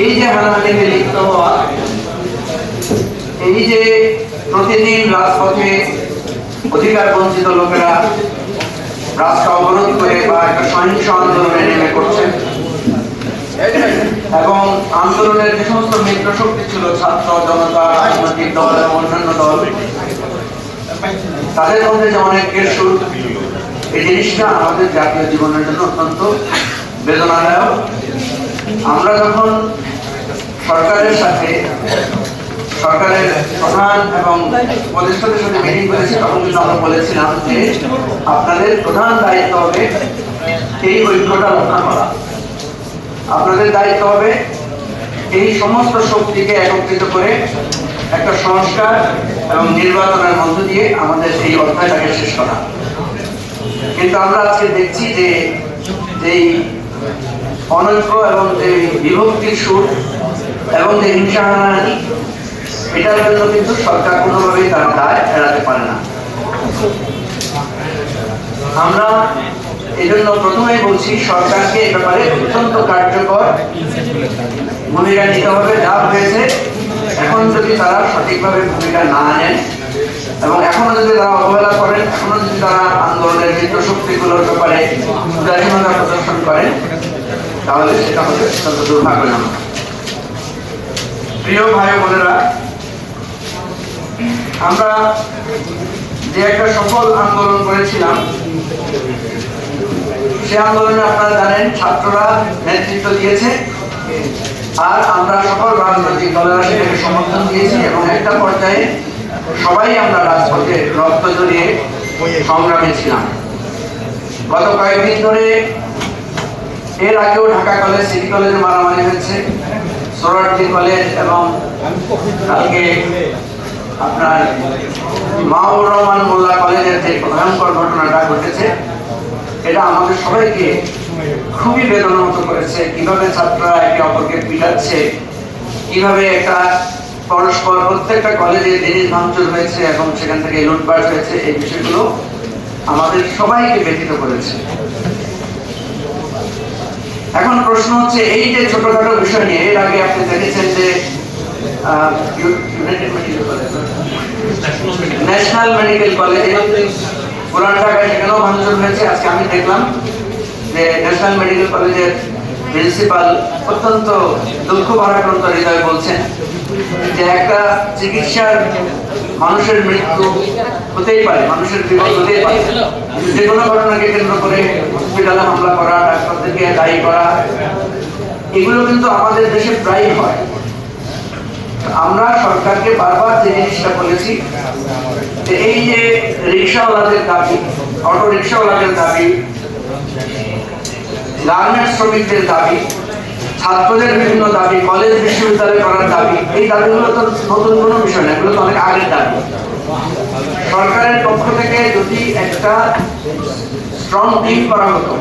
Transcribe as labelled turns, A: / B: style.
A: এই যে হানাহানিতে লিপ্ত হওয়া, এই যে প্রতিদিন রাজপথে অধিকার বঞ্চিত লোকেরা রাস্তা অবরোধ করে বা একটা সহিংস আন্দোলনে নেমে করছে এবং আন্দোলনের যে সমস্ত মিত্র শক্তি ছিল, ছাত্র জনতা, রাজনৈতিক দল এবং অন্যান্য দল, তাদের মধ্যে যে অনেকের সুর, এই জিনিসটা আমাদের জাতীয় জীবনের জন্য অত্যন্ত বেদনাদায়ক। আমরা যখন সরকারের সাথে, সরকারের প্রধান এবং উপদেষ্টাদের সাথে মিটিং করেছি, তখন কিন্তু আমরা বলেছিলাম যে আপনাদের প্রধান দায়িত্ব হবে এই ঐক্যটা রক্ষা করা। আপনাদের দায়িত্ব হবে এই সমস্ত শক্তিকে একত্রিত করে একটা সংস্কার এবং নির্বাচনের মধ্য দিয়ে আমাদের এই অধ্যায়টাকে শেষ করা। কিন্তু আমরা আজকে দেখছি যে, যেই অনৈক্য এবং যে বিভক্তির সুর এবং যে হিংসা হানাহানি এটার জন্য কিন্তু সরকার কোনোভাবেই তার দায় এড়াতে পারে না। আমরা এই জন্য প্রথমেই বলছি, সরকারকে এ ব্যাপারে অত্যন্ত কার্যকর ভূমিকা নিতে হবে। যা হয়েছে, এখন যদি তারা সঠিকভাবে ভূমিকা না নেন এবং এখনও যদি তারা অবহেলা করেন, এখনও যদি তারা আন্দোলনের মিত্র শক্তিগুলোর ব্যাপারে উদাসীনতা প্রদর্শন করেন, তাহলে সেটা হবে অত্যন্ত দুর্ভাগ্যজনক প্রিয় ভাই বোনেরা, আমরা যে একটা সফল আন্দোলন করেছিলাম, সে আন্দোলনে আপনারা জানেন ছাত্ররা নেতৃত্ব দিয়েছে, আর আমরা সকল রাজনৈতিক দলেরা সেটাকে সমর্থন দিয়েছি এবং একটা পর্যায়ে সবাই আমরা রাজপথে রক্ত জড়িয়ে সংগ্রামে ছিলাম। গত কয়েকদিন ধরে এর আগেও ঢাকা কলেজ, সিটি কলেজে মারামারি হয়েছে সোরারজি কলেজ এবং কালকে আপনার মাহবুর রহমান মোল্লা কলেজের যে ভয়ঙ্কর ঘটনাটা ঘটেছে, এটা আমাদের সবাইকে খুবই বেদনামত করেছে। কীভাবে ছাত্ররা একে অপরকে পিটাচ্ছে, কীভাবে একটা পরস্পর প্রত্যেকটা কলেজে জিনিস ভাঙচুর হয়েছে এবং সেখান থেকে লুটপাট হয়েছে, এই বিষয়গুলো আমাদের সবাইকে ব্যথিত করেছে। এখন প্রশ্ন হচ্ছে, এই যে ছোটখাটো বিষয় নিয়ে, এর আগে আপনি দেখেছেন যে ন্যাশনাল মেডিকেল কলেজে, পুরান ঢাকায় সেখানেও ভাঙচুর হয়েছে। আজকে আমি দেখলাম যে ন্যাশনাল মেডিকেল কলেজের প্রিন্সিপাল অত্যন্ত দুঃখ ভারাক্রান্ত হৃদয় বলছেন যে একটা চিকিৎসার মানুষের মৃত্যু হতেই পারে, মানুষের বিপদ হতেই পারে। যে কোনো ঘটনাকে কেন্দ্র করে হসপিটালে হামলা করা, ডাক্তারদেরকে দায়ী করা, এগুলো কিন্তু আমাদের দেশে প্রায়ই হয়। আমরা সরকারকে বারবার যে জিনিসটা বলেছি এই যে রিক্সাওয়ালাদের দাবি, অটো রিক্সাওয়ালাদের দাবি গার্মেন্টস শ্রমিকদের দাবি ছাত্রদের বিভিন্ন দাবি কলেজ বিশ্ববিদ্যালয় করার দাবি, এই দাবিগুলো তো নতুন কোনো বিষয় না, এগুলো তো অনেক আগের দাবি। সরকারের পক্ষ থেকে যদি একটা স্ট্রং টিম করা হতো